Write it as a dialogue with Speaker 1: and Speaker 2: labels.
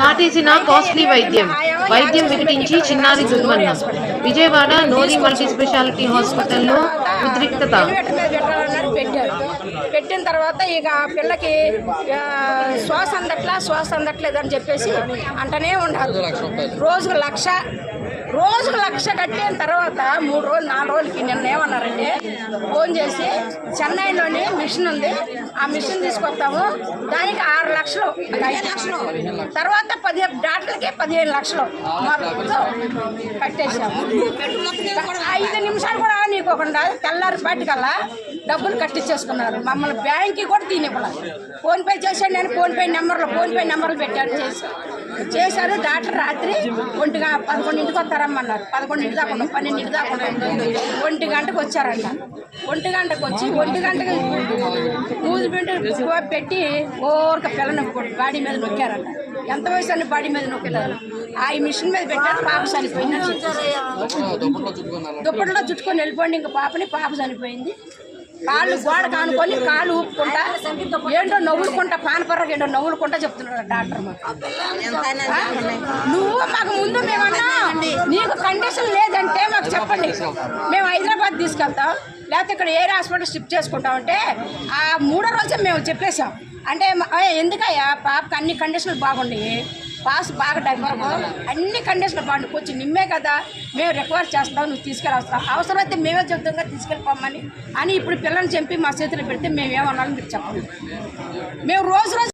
Speaker 1: నాటేసిన costly వైద్యం. వైద్యం వికటించి చిన్నారి దుర్మరణం. విజయవాడ నోరి మల్టీ స్పెషాలిటీ హాస్పిటల్లో ఉద్రిక్తత.
Speaker 2: పెట్టారు పెట్టిన తర్వాత ఇక ఆ పిల్లకి శ్వాస అందట్లా శ్వాస అందట్లేదు అని చెప్పేసి అంటనే ఉన్నారు రోజుకు లక్ష రోజుకు లక్ష కట్టిన తర్వాత మూడు రోజులు నాలుగు రోజులకి నిన్న ఏమన్నారంటే ఫోన్ చేసి చెన్నైలోని మిషన్ ఉంది. ఆ మిషన్ తీసుకొస్తాము. దానికి ఆరు లక్షలు. ఐదు లక్షలు. తర్వాత పది డాక్టర్లకి పదిహేను లక్షలు. మొత్తం కట్టేసాము ఐదు నిమిషాలు కూడా నీకోకుండా తెల్లారి పాటికల్లా డబ్బులు కట్టించేసుకున్నారు. మమ్మల్ని బ్యాంక్కి కూడా తీనివ్వలేదు. ఫోన్పే చేశాను నేను ఫోన్పే నెంబర్లు ఫోన్ పే నెంబర్లు పెట్టాను చేసి చేశారు. డాక్టర్ రాత్రి ఒంటిగా పదకొండింటికి వస్తారమ్మన్నారు. పదకొండింటి దాకా ఉన్నాం పన్నెండింటి దాకా ఉన్నాం ఒంటి గంటకు వచ్చారంట. ఒంటి గంటకు వచ్చి ఒంటి గంటకి మూడు బిండు పెట్టి ఓరక పిల్లని బాడీ మీద నొక్కారంట. ఎంత వయసు అని బాడీ మీద నొక్కారు ఆ మిషన్ మీద పెట్టారు పాప చనిపోయిందని చెప్పారు దుప్పట్లో చుట్టుకొని వెళ్ళిపోండి ఇంకా పాపని పాప చనిపోయింది. కాళ్ళు గోడ కానుకొని కాళ్ళు ఊపుకుంటా ఏంటో నవ్వులుకుంటా పానపర్రకి ఏంటో నవ్వులుకుంటా చెప్తున్నాడు డాక్టర్ మాకు? నువ్వు మాకు ముందు మేమన్నా నీకు కండిషన్ మాకు చెప్పండి మేము హైదరాబాద్ తీసుకెళ్తాం. లేకపోతే ఇక్కడ ఏ హాస్పిటల్ షిఫ్ట్ చేసుకుంటామంటే ఆ మూడో రోజే మేము చెప్పేశాం. అంటే ఎందుకయ్యా? పాపకి అన్ని కండిషన్లు బాగున్నాయి పాస్ బాగా డెవలప్ అన్ని కండిషన్లు బాగుంది కొంచెం నిమ్మే కదా. మేము రిక్వైర్ చేస్తాం నువ్వు తీసుకెళ్ళి అవసరమైతే మేమే చెప్తాం తీసుకెళ్ళిపోమని అని ఇప్పుడు పిల్లల్ని చంపి మా చేతిలో పెడితే మేము ఏమన్నాలో మీరు చెప్పండి. మేము రోజు రోజు